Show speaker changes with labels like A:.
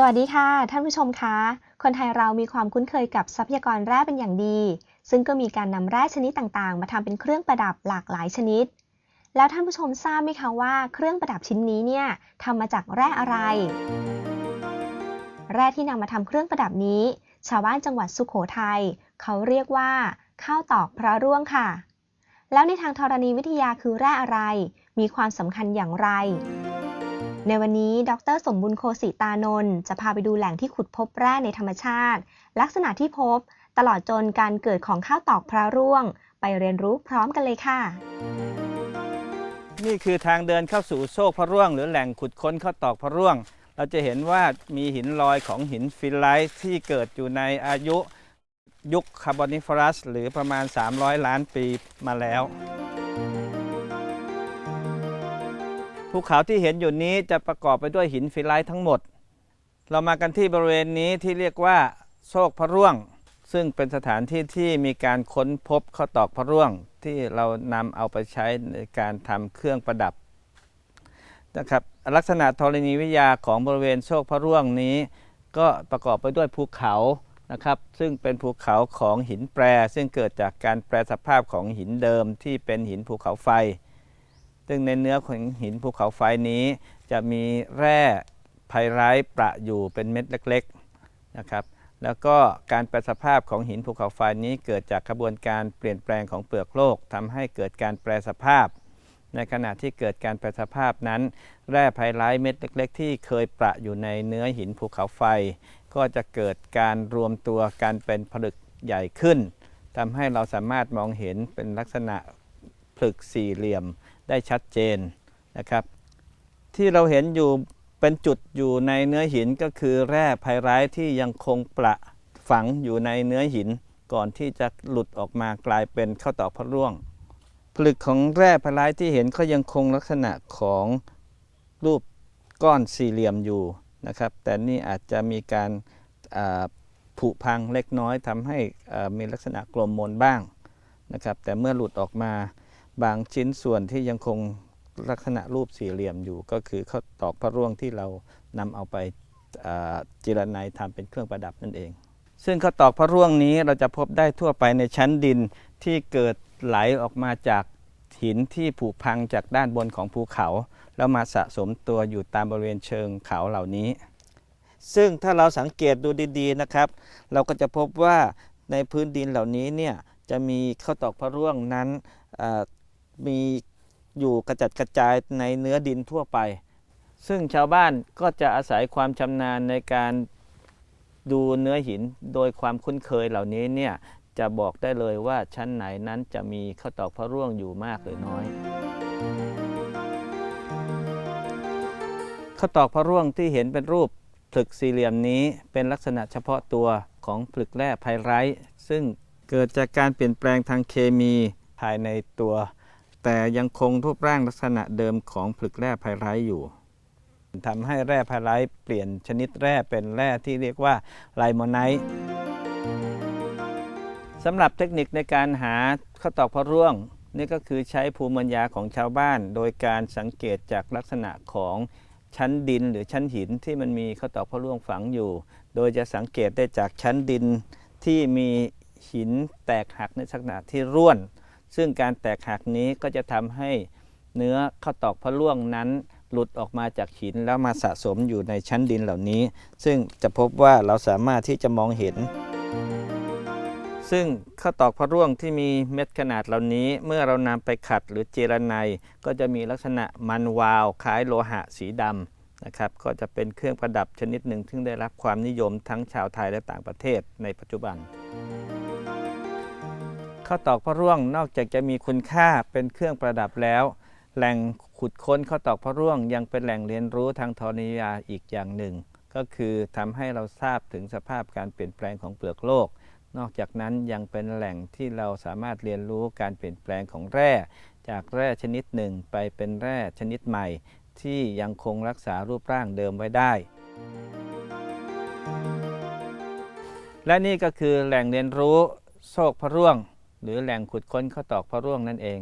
A: สวัสดีค่ะ ท่านผู้ชมคะคนไทยเรามีความคุ้นเคยกับทรัพยากรแร่เป็นอย่างดี ซึ่งก็มีการนำแร่ชนิดต่างๆ มาทำเป็นเครื่องประดับหลากหลายชนิด แล้วท่านผู้ชมทราบไหมคะว่าเครื่องประดับชิ้นนี้เนี่ยทำมาจากแร่อะไร แร่ที่นำมาทำเครื่องประดับนี้ ชาวบ้านจังหวัดสุขโขทัยเขาเรียกว่า ข้าวตอกพระร่วงค่ะ แล้วในทางธรณีวิทยาคือแร่อะไร มีความสำคัญอย่างไร ในวันนี้ ดร สมบุญโคสิตานนท์จะพาไปดูแหล่งที่ขุดพบแร่ในธรรมชาติ ลักษณะที่พบ ตลอดจนการเกิดของข้าวตอกพระร่วง ไปเรียนรู้พร้อมกันเลยค่ะ
B: นี่คือทางเดินเข้าสู่โซกพระร่วง หรือแหล่งขุดค้นข้าวตอกพระร่วง เราจะเห็นว่ามีหินลอยของหินฟิลไลท์ที่เกิดอยู่ในอายุยุคคาร์บอนิฟอรัสหรือประมาณ 300 ล้านปีมาแล้ว ภูเขาที่เห็นอยู่นี้จะประกอบไปด้วยหินฟิไลท์ทั้งหมด เรามากันที่บริเวณนี้ที่เรียกว่าโซกพระร่วง ซึ่งเป็นสถานที่ที่มีการค้นพบข้าวตอกพระร่วง ที่เรานำเอาไปใช้ในการทำเครื่องประดับนะครับลักษณะธรณีวิทยาของบริเวณโซกพระร่วงนี้ ก็ประกอบไปด้วยภูเขานะครับซึ่งเป็นภูเขาของหินแปร ซึ่งเกิดจากการแปรสภาพของหินเดิมที่เป็นหินภูเขาไฟ ซึ่งในเนื้อของหินภูเขาไฟนี้ จะมีแร่ไพไรท์ประอยู่เป็นเม็ดเล็กๆนะครับ แล้วก็การแปรสภาพของหินภูเขาไฟนี้เกิดจากกระบวนการเปลี่ยนแปลงของเปลือกโลกทำให้เกิดการแปรสภาพ ในขณะที่เกิดการแปรสภาพนั้น แร่ไพไรท์เม็ดเล็ก ๆ ที่เคยประอยู่ในเนื้อหินภูเขาไฟ ก็จะเกิดการรวมตัวกันเป็นผลึกใหญ่ขึ้นทำให้เราสามารถมองเห็นเป็นลักษณะผลึกสี่เหลี่ยม ได้ชัดเจนนะครับ ที่เราเห็นอยู่เป็นจุดอยู่ในเนื้อหินก็คือแร่ไพไรท์ที่ยังคงประฝังอยู่ในเนื้อหินก่อนที่จะหลุดออกมากลายเป็นข้าวตอกพระร่วง ผลึกของแร่ไพไรท์ที่เห็นก็ยังคงลักษณะของรูปก้อนสี่เหลี่ยมอยู่นะครับ แต่นี่อาจจะมีการผุพังเล็กน้อยทำให้มีลักษณะกลมมนบ้างนะครับ แต่เมื่อหลุดออกมา บางชิ้นส่วนที่ยังคงลักษณะรูปสี่เหลี่ยมอยู่ก็คือข้าวตอกพระร่วงที่เรานำเอาไปจิรนัยทำเป็นเครื่องประดับนั่นเอง ซึ่งข้าวตอกพระร่วงนี้เราจะพบได้ทั่วไปในชั้นดินที่เกิดไหลออกมาจากหินที่ผุพังจากด้านบนของภูเขา แล้วมาสะสมตัวอยู่ตามบริเวณเชิงเขาเหล่านี้ ซึ่งถ้าเราสังเกตดูดีๆนะครับ เราก็จะพบว่าในพื้นดินเหล่านี้เนี่ยจะมีข้าวตอกพระร่วงนั้น มีอยู่กระจัดกระจายในเนื้อดินทั่วไป ซึ่งชาวบ้านก็จะอาศัยความชำนาญในการดูเนื้อหินโดยความคุ้นเคยเหล่านี้เนี่ยจะบอกได้เลยว่าชั้นไหนนั้นจะมีข้าวตอกพระร่วงอยู่มากหรือน้อยข้าวตอกพระร่วงที่เห็นเป็นรูปผลึกสี่เหลี่ยมนี้เป็นลักษณะเฉพาะตัวของผลึกแร่ไพไรท์ซึ่งเกิดจากการเปลี่ยนแปลงทางเคมีภายในตัว แต่ยังคงรูปร่างลักษณะเดิมของผลึกแร่ไพไรท์อยู่ทำให้แร่ไพไรท์เปลี่ยนชนิดแร่เป็นแร่ที่เรียกว่าไลโมไนท์สำหรับเทคนิคในการหาข้าวตอกพระร่วง นี่ก็คือใช้ภูมิปัญญาของชาวบ้าน โดยการสังเกตจากลักษณะของชั้นดินหรือชั้นหินที่มันมีข้าวตอกพระร่วงฝังอยู่ โดยจะสังเกตได้จากชั้นดินที่มีหินแตกหักในลักษณะที่ร่วน ซึ่งการแตกหักนี้ก็จะทำให้เนื้อข้าวตอกพระร่วงนั้นหลุดออกมาจากหินแล้วมาสะสมอยู่ในชั้นดินเหล่านี้ ซึ่งจะพบว่าเราสามารถที่จะมองเห็น ซึ่งข้าวตอกพระร่วงที่มีเม็ดขนาดเหล่านี้ เมื่อเรานำไปขัดหรือเจรไนก็จะมีลักษณะมันวาว คล้ายโลหะสีดำนะครับก็จะเป็นเครื่องประดับชนิดหนึ่งซึ่ได้รับความนิยมทั้งชาวไทยและต่างประเทศในปัจจุบัน ข้าวตอกพระร่วงนอกจากจะมีคุณค่าเป็นเครื่องประดับแล้ว แหล่งขุดค้นข้าวตอกพระร่วง ยังเป็นแหล่งเรียนรู้ทางธรณีวิทยาอีกอย่างหนึ่ง ก็คือทำให้เราทราบถึงสภาพการเปลี่ยนแปลงของเปลือกโลก นอกจากนั้นยังเป็นแหล่งที่เราสามารถเรียนรู้การเปลี่ยนแปลงของแร่ จากแร่ชนิดหนึ่งไปเป็นแร่ชนิดใหม่ ที่ยังคงรักษารูปร่างเดิมไว้ได้และนี่ก็คือแหล่งเรียนรู้โซกพระร่วง หรือแหล่งขุดค้นข้าวตอกพระร่วงนั่นเอง